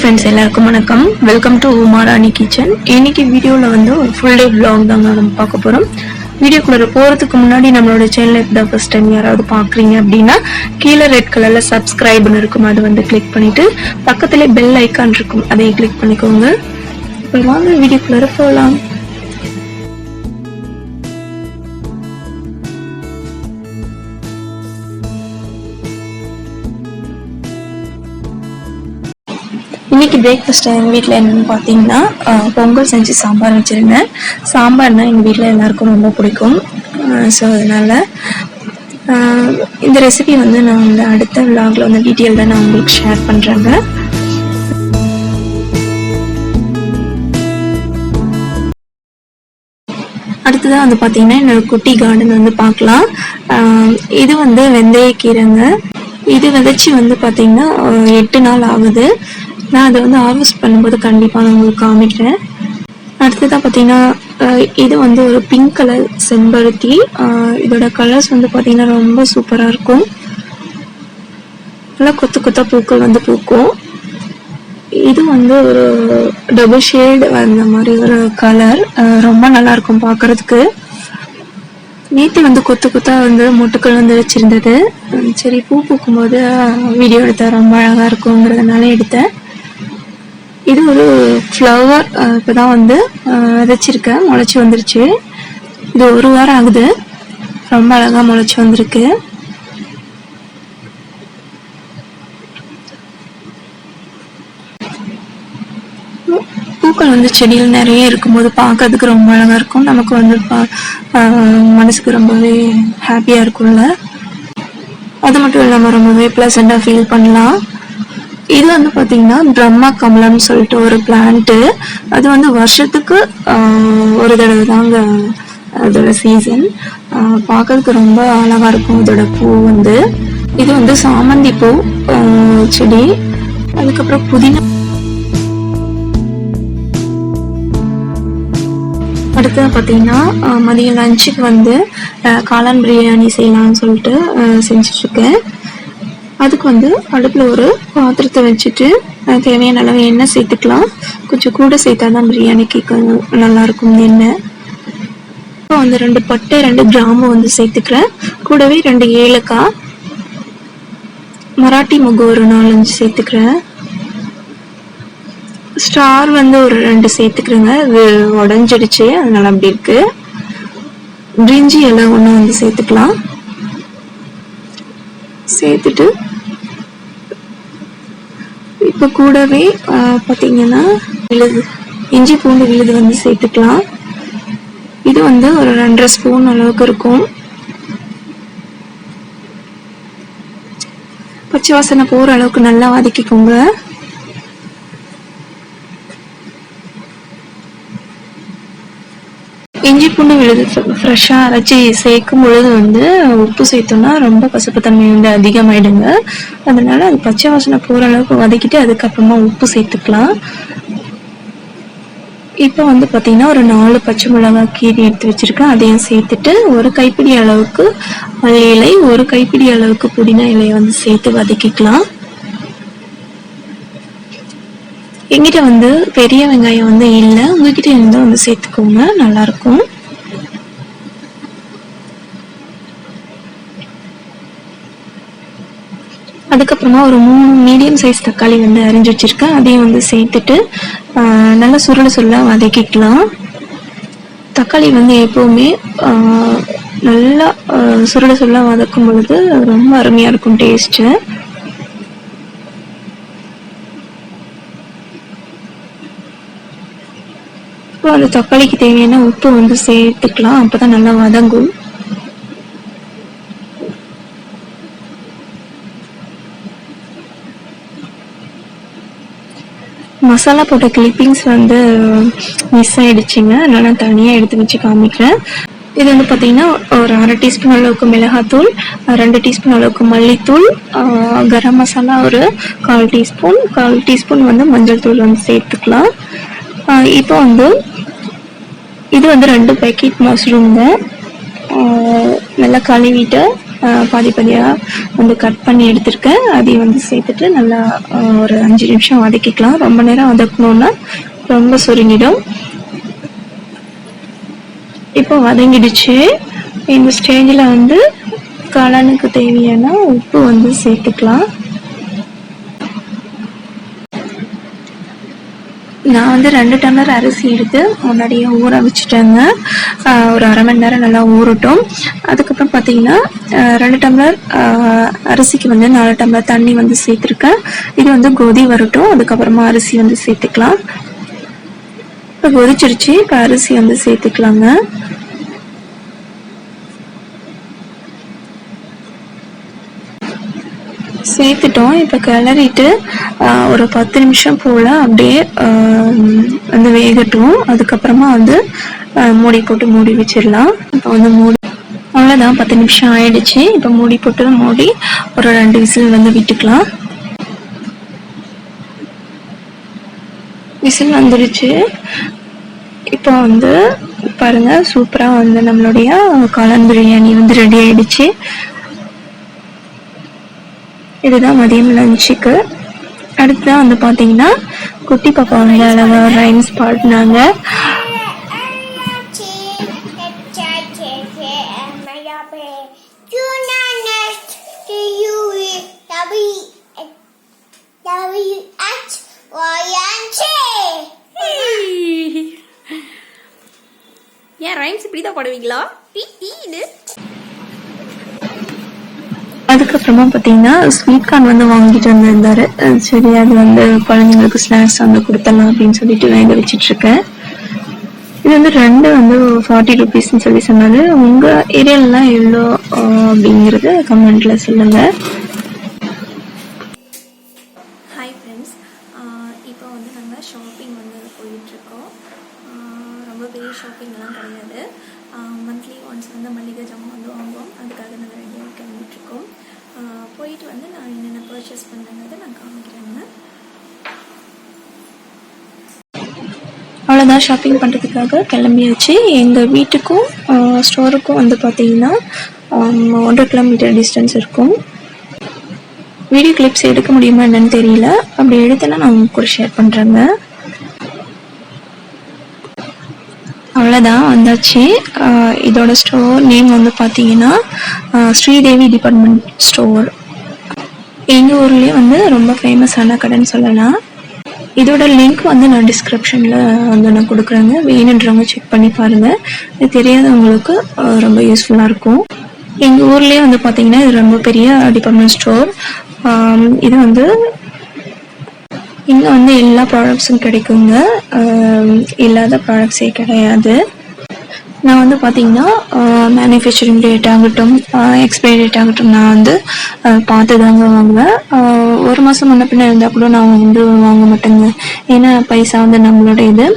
Friends எல்லாருக்கும் வணக்கம். Welcome to Umarani kitchen இன்னைக்கு வீடியோவில் வந்து ஒரு ஃபுல் டே vlog தாங்க நம்ம பார்க்க போகிறோம் வீடியோக்குள்ளே போகிறதுக்கு முன்னாடி நம்மளோட சேனல் இப்போ ஃபஸ்ட் டைம் யாராவது பார்க்குறீங்க அப்படின்னா கீழே ரெட் கலரில் சப்ஸ்கிரைப்னு இருக்கும். அது வந்து கிளிக் பண்ணிவிட்டு பக்கத்துலேயே பெல் ஐக்கான் இருக்கும். அதையும் கிளிக் பண்ணிக்கோங்க. இப்போ வாங்க வீடியோக்குள்ளே போகலாம் இன்றைக்கி பிரேக்ஃபாஸ்ட் எங்கள் வீட்டில் என்னென்னு பார்த்தீங்கன்னா பொங்கல் செஞ்சு சாம்பார் வச்சுருந்தேன். சாம்பார்னா எங்கள் வீட்டில் எல்லாருக்கும் ரொம்ப பிடிக்கும். ஸோ அதனால் இந்த ரெசிபி வந்து நான் வந்து அடுத்த விலாகில் வந்து டீட்டெயில் தான் நான் உங்களுக்கு ஷேர் பண்ணுறேங்க அடுத்ததாக வந்து பார்த்தீங்கன்னா என்னோடய குட்டி கார்டன் வந்து பார்க்கலாம் இது வந்து வெந்தயக்கீரைங்க. இது விதைச்சி வந்து பார்த்தீங்கன்னா எட்டு நாள் ஆகுது. நான் அதை வந்து ஹார்வெஸ்ட் பண்ணும்போது கண்டிப்பாக நான் உங்களுக்கு காமிக்கிறேன். அடுத்ததாக பார்த்தீங்கன்னா இது வந்து ஒரு பிங்க் கலர் செம்பருத்தி. இதோட கலர்ஸ் வந்து பார்த்தீங்கன்னா ரொம்ப சூப்பராக இருக்கும். நல்லா கொத்து கொத்தா பூக்கள் வந்து பூக்கும். இது வந்து ஒரு டபுள் ஷேடு வந்த மாதிரி ஒரு கலர் ரொம்ப நல்லா இருக்கும் பார்க்கறதுக்கு. நேற்று வந்து கொத்து கொத்தா வந்து மொட்டுக்கள் வந்து வச்சிருந்தது. சரி பூ பூக்கும்போது வீடியோ எடுத்தேன் ரொம்ப அழகாக இருக்குங்கிறதுனால எடுத்தேன். இது ஒரு ஃப்ளவர் இப்போதான் வந்து விதைச்சிருக்கேன். முளைச்சி வந்துருச்சு. இது ஒரு வாரம் ஆகுது. ரொம்ப அழகா முளைச்சி வந்திருக்கு. பூக்கள் வந்து செடியில் நிறைய இருக்கும்போது பார்க்கறதுக்கு ரொம்ப அழகா இருக்கும். நமக்கு வந்து பா- ஆஹ் மனசுக்கு ரொம்பவே ஹாப்பியா இருக்கும்ல. அது மட்டும் இல்லாம ரொம்பவே பிளசண்டா ஃபீல் பண்ணலாம். இது வந்து பாத்தீங்கன்னா பிரம்மா கமலம்னு சொல்லிட்டு ஒரு பிளான்ட்டு அது வந்து வருஷத்துக்கு ஒரு தடவை தாங்க அதோட சீசன் பார்க்கறதுக்கு ரொம்ப அழகா இருக்கும் இதோட பூ வந்து. இது வந்து சாமந்தி பூ செடி. அதுக்கப்புறம் புதினா. அடுத்தது பார்த்தீங்கன்னா மதியம் லஞ்சுக்கு வந்து காளான் பிரியாணி செய்யலாம்னு சொல்லிட்டு அஹ், அதுக்கு வந்து அடுப்பில் ஒரு பாத்திரத்தை வச்சுட்டு தேவையான அளவு எண்ணெய் சேர்த்துக்கலாம். கொஞ்சம் கூட சேர்த்தா தான் பிரியாணிக்கு கொஞ்சம் நல்லாயிருக்கும் எண்ணெய். இப்போ வந்து ரெண்டு பட்டை ரெண்டு கிராம்பு வந்து சேர்த்துக்கிறேன். கூடவே ரெண்டு ஏலக்காய். மராட்டி முகு ஒரு நாலஞ்சு சேர்த்துக்கிறேன். ஸ்டார் வந்து ஒரு ரெண்டு சேர்த்துக்கிறேங்க. அது உடஞ்சிடுச்சு அதனால அப்படி இருக்கு. பிரிஞ்சி எல்லாம் ஒன்று வந்து சேர்த்துக்கலாம். சேர்த்துட்டு இப்போ கூடவே பார்த்தீங்கன்னா விழுது. இஞ்சி பூண்டு விழுது வந்து சேர்த்துக்கலாம். இது வந்து ஒரு ரெண்டரை ஸ்பூன் அளவுக்கு இருக்கும். பச்சை வாசனை போகிற அளவுக்கு நல்லா வதக்கிக்கோங்க. இஞ்சி பூண்டு விழுது ஃப்ரெஷ்ஷாக அரைச்சி சேர்க்கும் பொழுது வந்து உப்பு சேர்த்தோம்னா ரொம்ப கசப்புத்தன்மை வந்து அதிகமாயிடுங்க. அதனால அது பச்சை வாசனை போகிற அளவுக்கு வதக்கிட்டு அதுக்கப்புறமா உப்பு சேர்த்துக்கலாம். இப்போ வந்து பார்த்தீங்கன்னா ஒரு நாலு பச்சை மிளகாய் கீரி எடுத்து வச்சுருக்கேன். அதையும் சேர்த்துட்டு ஒரு கைப்பிடி அளவுக்கு மல்லி இலை ஒரு கைப்பிடி அளவுக்கு புதினா இலையை வந்து சேர்த்து வதக்கிக்கலாம். எங்கிட்ட வந்து பெரிய வெங்காயம் வந்து இல்லை. உங்ககிட்ட இருந்தால் வந்து சேர்த்துக்கோங்க. நல்லாயிருக்கும் அதுக்கப்புறமா ஒரு மூணு மீடியம் சைஸ் தக்காளி வந்து அரிஞ்சு வச்சுருக்கேன். அதையும் வந்து சேர்த்துட்டு நல்லா சுருள சுருள வதக்கிக்கலாம். தக்காளி வந்து எப்போவுமே நல்லா சுருள சுருளாக வதக்கும் பொழுது ரொம்ப அருமையாக இருக்கும் டேஸ்ட்டு. இப்போ அந்த தக்காளிக்கு தேவையான உப்பு வந்து சேர்த்துக்கலாம். அப்பதான் நல்லா வதங்கும். மசாலா போட்ட கிளிப்பிங்ஸ் வந்து மிஸ் ஆயிடுச்சுங்க. அதனால தனியாக எடுத்து வச்சு காமிக்கிறேன். இது வந்து பார்த்தீங்கன்னா ஒரு அரை டீஸ்பூன் அளவுக்கு மிளகாத்தூள் ரெண்டு டீஸ்பூன் அளவுக்கு மல்லித்தூள் கரம் மசாலா ஒரு கால் டீஸ்பூன் கால் டீஸ்பூன் வந்து மஞ்சள் தூள் வந்து சேர்த்துக்கலாம். இப்போ வந்து இது வந்து ரெண்டு பேக்கெட் மஷ்ரூம்ங்க நல்லா கழுவிட்டு பாதி பாதியாக வந்து கட் பண்ணி எடுத்திருக்கேன். அதையும் வந்து சேர்த்துட்டு நல்லா ஒரு அஞ்சு நிமிஷம் வதக்கிக்கலாம். ரொம்ப நேரம் வதக்கணும்னா ரொம்ப சுருங்கிடும். இப்போ வதங்கிடுச்சு. இந்த ஸ்டேஜில் வந்து காளானுக்கு தேவையான உப்பு வந்து சேர்த்துக்கலாம். நான் வந்து ரெண்டு டம்ளர் அரிசி எடுத்து முன்னாடியே ஊற வச்சுட்டேங்க. ஒரு அரை மணி நேரம் நல்லா ஊறட்டும். அதுக்கப்புறம் பார்த்தீங்கன்னா ரெண்டு டம்ளர் அரிசிக்கு வந்து நாலு டம்ளர் தண்ணி வந்து சேர்த்துருக்கேன். இது வந்து கொதி வரட்டும். அதுக்கப்புறமா அரிசி வந்து சேர்த்துக்கலாம். இப்போ கொதிச்சிருச்சு. இப்போ அரிசி வந்து சேர்த்துக்கலாங்க. சேர்த்துட்டோம். இப்போ கிளறிட்டு ஒரு பத்து நிமிஷம் போல் அப்படியே வந்து வேகட்டும். அதுக்கப்புறமா வந்து மூடி போட்டு மூடி வச்சிடலாம். இப்போ வந்து மூடி அவ்வளோதான் பத்து நிமிஷம் ஆயிடுச்சு. இப்போ மூடி போட்டு மூடி ஒரு ரெண்டு விசில் வந்து விட்டுக்கலாம். விசில் வந்துடுச்சு. இப்போ வந்து பாருங்க சூப்பராக வந்து நம்மளுடைய காளான் பிரியாணி வந்து ரெடி ஆயிடுச்சு. இதுதான் மதியம் லஞ்சுக்கு அடுத்ததான் வந்து பார்த்தீங்கன்னா குட்டி பாப்பா வந்து ரைம்ஸ் பாடினாங்க. ஏன் ரைம்ஸ் இப்படி தான் பாடுவீங்களா டீ டீன்னு அதுக்கப்புறமா பார்த்தீங்கன்னா ஸ்வீட் கார்ன் வந்து வாங்கிட்டு வந்திருந்தாரு. சரி அது வந்து குழந்தைங்களுக்கு ஸ்நாக்ஸ் வந்து கொடுத்தலாம் அப்படின்னு சொல்லிட்டு வேக வச்சுட்டு இருக்கேன் இது வந்து ரெண்டு வந்து ஃபார்ட்டி ருபீஸ்ன்னு சொல்லி சொன்னாரு. உங்க ஏரியாலலாம் எவ்வளோ அப்படிங்கிறது கமெண்ட்ல சொல்லுங்க. ஹாய் ஃப்ரெண்ட்ஸ் இப்போ வந்து நாங்கள் ஷாப்பிங் வந்து போயிட்டுருக்கோம். ரொம்ப பெரிய ஷாப்பிங்லாம் கிடையாது. மந்த்லி ஒன்ஸ் வந்து மளிகை ஜாமான் வந்து வாங்குவோம். அதுக்காக நாங்கள் ரெடியாக கிளம்பிட்டுருக்கோம். ஆஹ் போயிட்டு வந்து நான் என்னென்ன பர்ச்சேஸ் பண்ணுறேங்கிறத நான் காமிக்கிறேங்க அவ்வளோதான் ஷாப்பிங் பண்ணுறதுக்காக கிளம்பியாச்சு. எங்கள் வீட்டுக்கும் ஸ்டோருக்கும் வந்து பார்த்தீங்கன்னா ஒன்றரை கிலோமீட்டர் டிஸ்டன்ஸ் இருக்கும். வீடியோ கிளிப்ஸ் எடுக்க முடியுமா என்னன்னு தெரியல. அப்படி எடுத்தேன்னா நான் உங்க கூட ஷேர் பண்ணுறேங்க அவ்வளோதான் வந்தாச்சு. இதோட ஸ்டோர் நேம் வந்து பார்த்தீங்கன்னா ஸ்ரீதேவி டிபார்ட்மெண்ட் ஸ்டோர் எங்கள் ஊர்லேயே வந்து ரொம்ப ஃபேமஸான கடைன்னு சொல்லலாம். இதோட லிங்க் வந்து நான் டிஸ்கிரிப்ஷனில் வந்து நான் கொடுக்குறேங்க. வேணுன்றவங்க செக் பண்ணி பாருங்கள் இது தெரியாதவங்களுக்கு ரொம்ப யூஸ்ஃபுல்லாக இருக்கும். எங்கள் ஊர்லேயே வந்து பார்த்தீங்கன்னா இது ரொம்ப பெரிய டிபார்ட்மெண்ட் ஸ்டோர் இது வந்து இங்கே வந்து எல்லா ப்ராடக்ட்ஸும் கிடைக்குங்க. இல்லாத ப்ராடக்ட்ஸே கிடையாது. நான் வந்து பார்த்தீங்கன்னா மேனுஃபேக்சரிங் டேட் ஆகட்டும் எக்ஸ்பைரி டேட் ஆகட்டும் நான் வந்து பார்த்து தாங்க வாங்குவேன். ஒரு மாதம் முன்ன பின்ன இருந்தால் கூட நான் வந்து வாங்க மாட்டேங்க. ஏன்னா பைசா வந்து நம்மளோட இது.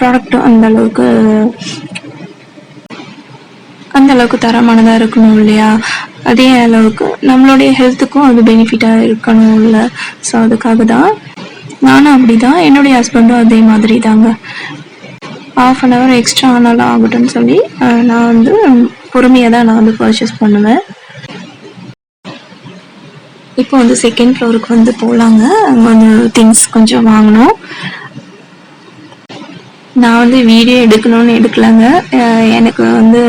ப்ராடக்ட்டும் அந்த அளவுக்கு அந்த அளவுக்கு தரமானதாக இருக்கணும் இல்லையா? அதே அளவுக்கு நம்மளுடைய ஹெல்த்துக்கும் அது பெனிஃபிட்டாக இருக்கணும் இல்லை. ஸோ அதுக்காக தான் நானும் அப்படி தான் என்னுடைய ஹஸ்பண்டும் அதே மாதிரி தாங்க ஆஃப் அன் ஹவர் எக்ஸ்ட்ரா ஆனாலும் ஆகட்டும்னு சொல்லி நான் வந்து பொறுமையாக தான் நான் வந்து பர்ச்சேஸ் பண்ணுவேன். இப்போ வந்து செகண்ட் ஃப்ளோருக்கு வந்து போகலாங்க அங்கே வந்து திங்ஸ் கொஞ்சம் வாங்கணும். நான் வந்து வீடியோ எடுக்கணும்னு எடுக்கலங்க. எனக்கு வந்து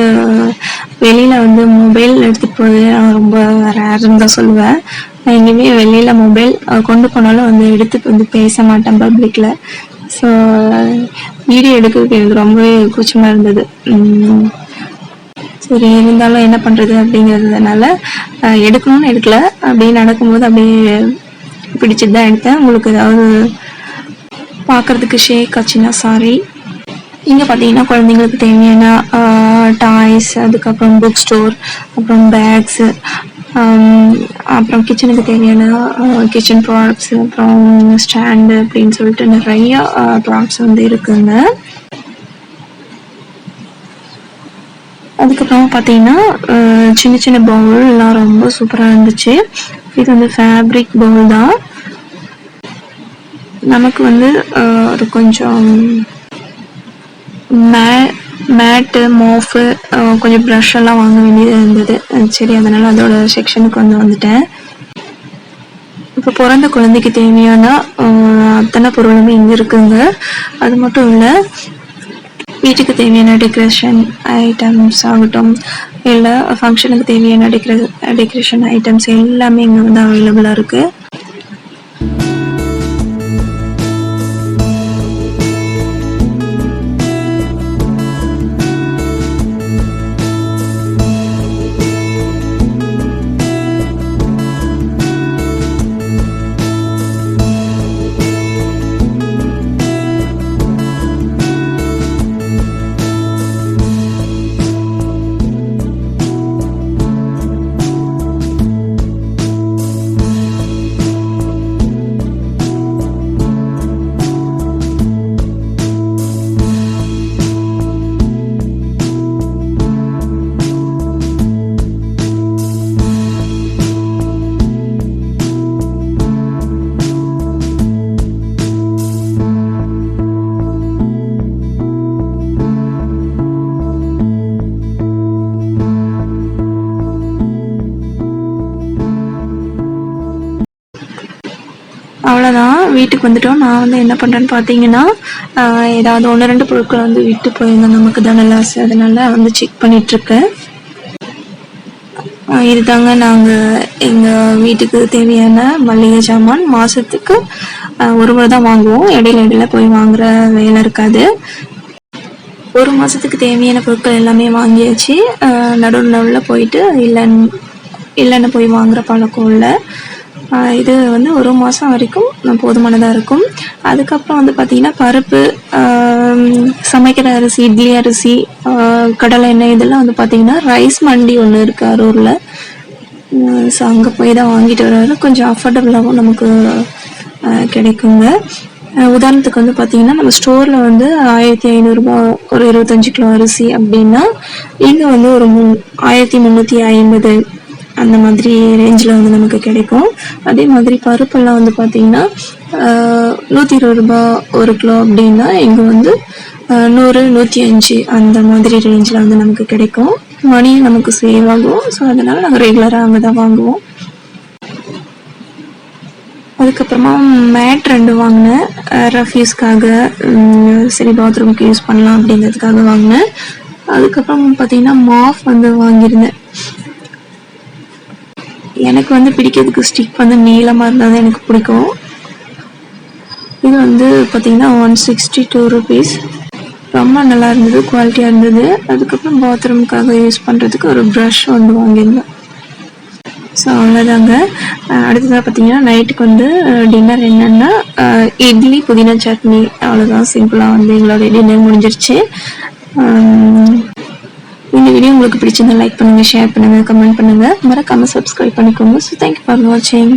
வெளியில் வந்து மொபைல் எடுத்துகிட்டு போகிறது நான் ரொம்ப ரேர்னு தான் சொல்லுவேன். நான் எங்கேயுமே வெளியில் மொபைல் கொண்டு போனாலும் வந்து எடுத்து வந்து பேச மாட்டேன் பப்ளிக்கில் ஸோ வீடியோ எடுக்கிறதுக்கு எனக்கு ரொம்பவே கூச்சமாக இருந்தது. சரி இருந்தாலும் என்ன பண்ணுறது அப்படிங்கிறதுனால எடுக்கணும்னு எடுக்கல. அப்படியே நடக்கும்போது அப்படியே பிடிச்சிட்டு தான் எடுத்தேன். உங்களுக்கு ஏதாவது பார்க்கறதுக்கு ஷேக் ஆச்சுன்னா சாரி இங்கே பார்த்தீங்கன்னா குழந்தைங்களுக்கு தேவையான டாய்ஸ் அதுக்கப்புறம் புக் ஸ்டோர் அப்புறம் பேக்ஸு Um, அப்புறம் கிச்சனுக்கு தேவையான uh, கிச்சன் ப்ராடக்ட்ஸ் அப்புறம் ஸ்டாண்டு அப்படின்னு சொல்லிட்டு நிறைய uh, ப்ராடக்ட்ஸ் வந்து இருக்குங்க. அதுக்கப்புறமா பார்த்தீங்கன்னா uh, சின்ன சின்ன பவுல் எல்லாம் ரொம்ப சூப்பராக இருந்துச்சு. இது வந்து ஃபேப்ரிக் பவுல் தான். நமக்கு வந்து அது கொஞ்சம் மே மேட்டு மோஃபு கொஞ்சம் ப்ரஷ் எல்லாம் வாங்க வேண்டியது இருந்தது. சரி அதனால் அதோட செக்ஷனுக்கு வந்து வந்துட்டேன். இப்போ பிறந்த குழந்தைக்கு தேவையான அத்தனை பொருளுமே இங்கே இருக்குங்க. அது மட்டும் இல்லை வீட்டுக்கு தேவையான டெக்கரேஷன் ஐட்டம்ஸ் ஆகட்டும் இல்லை ஃபங்க்ஷனுக்கு தேவையான டெக்கரே டெக்கரேஷன் ஐட்டம்ஸ் எல்லாமே இங்கே வந்து அவைலபிளாக இருக்குது வீட்டுக்கு வந்துட்டோம். நான் வந்து என்ன பண்ணுறேன்னு பார்த்தீங்கன்னா ஏதாவது ஒன்று ரெண்டு பொருட்கள் வந்து விட்டு போயிருந்தேன். நமக்கு தானே லாஸ் அதனால வந்து செக் பண்ணிகிட்ருக்கேன் இதுதாங்க நாங்கள் எங்கள் வீட்டுக்கு தேவையான மளிகை சாமான் மாதத்துக்கு ஒரு முறை தான் வாங்குவோம். இடையில இடையில போய் வாங்குற வேலை இருக்காது. ஒரு மாதத்துக்கு தேவையான பொருட்கள் எல்லாமே வாங்கியாச்சு. நடுவில் நடுவில் போயிட்டு இல்லைன்னு இல்லைன்னு போய் வாங்குற பழக்கம் இல்லை. இது வந்து ஒரு மாதம் வரைக்கும் போதுமானதாக இருக்கும். அதுக்கப்புறம் வந்து பார்த்திங்கன்னா பருப்பு சமைக்கிற அரிசி இட்லி அரிசி கடலை எண்ணெய் இதெல்லாம் வந்து பார்த்திங்கன்னா ரைஸ் மண்டி ஒன்று இருக்குது அரூரில். ஸோ அங்கே போய் தான் வாங்கிட்டு வர்றாரு. கொஞ்சம் அஃபோர்டபுளாகவும் நமக்கு கிடைக்குங்க. உதாரணத்துக்கு வந்து பார்த்தீங்கன்னா நம்ம ஸ்டோரில் வந்து ஆயிரத்தி ஐநூறுரூபா ஒரு இருபத்தஞ்சு கிலோ அரிசி அப்படின்னா இங்கே வந்து ஒரு மூ ஆயிரத்தி முந்நூற்றி ஐம்பது அந்த மாதிரி ரேஞ்சில் வந்து நமக்கு கிடைக்கும். அதே மாதிரி பருப்பெல்லாம் வந்து பார்த்தீங்கன்னா நூற்றி இருபது ரூபா ஒரு கிலோ அப்படின்னா இங்கே வந்து நூறு நூற்றி அஞ்சு அந்த மாதிரி ரேஞ்சில் வந்து நமக்கு கிடைக்கும். மணியும் நமக்கு சேவ் ஆகும். ஸோ அதனால் நாங்கள் ரெகுலராக அங்கே தான் வாங்குவோம். அதுக்கப்புறமா மேட் ரெண்டு வாங்கினேன். ரஃப்யூஸ்க்காக சரி பாத்ரூமுக்கு யூஸ் பண்ணலாம் அப்படிங்கிறதுக்காக வாங்கினேன். அதுக்கப்புறம் பார்த்தீங்கன்னா மாஃப் வந்து வாங்கியிருந்தேன். எனக்கு வந்து பிடிக்கிறதுக்கு ஸ்டிக் வந்து நீளமாக இருந்தால் தான் எனக்கு பிடிக்கும். இது வந்து பார்த்திங்கன்னா ஒன் சிக்ஸ்டி டூ ருபீஸ் ரொம்ப நல்லா இருந்தது குவாலிட்டியாக இருந்தது. அதுக்கப்புறம் பாத்ரூமுக்காக யூஸ் பண்ணுறதுக்கு ஒரு ப்ரஷ் வந்து வாங்கியிருந்தேன். ஸோ அவ்வளோதாங்க அஹ் அடுத்ததாக பார்த்தீங்கன்னா நைட்டுக்கு வந்து டின்னர் என்னென்னா இட்லி புதினா சட்னி. அவ்வளோதான் சிம்பிளாக வந்து எங்களோட டின்னர் முடிஞ்சிருச்சு. இந்த வீடியோ உங்களுக்கு பிடிச்சிருந்தா லைக் பண்ணுங்கள் ஷேர் பண்ணுங்கள் கமெண்ட் பண்ணுங்கள் மறக்காமல் சப்ஸ்கிரைப் பண்ணிக்கோங்க. ஸோ தேங்க்யூ ஃபார் வாட்சிங்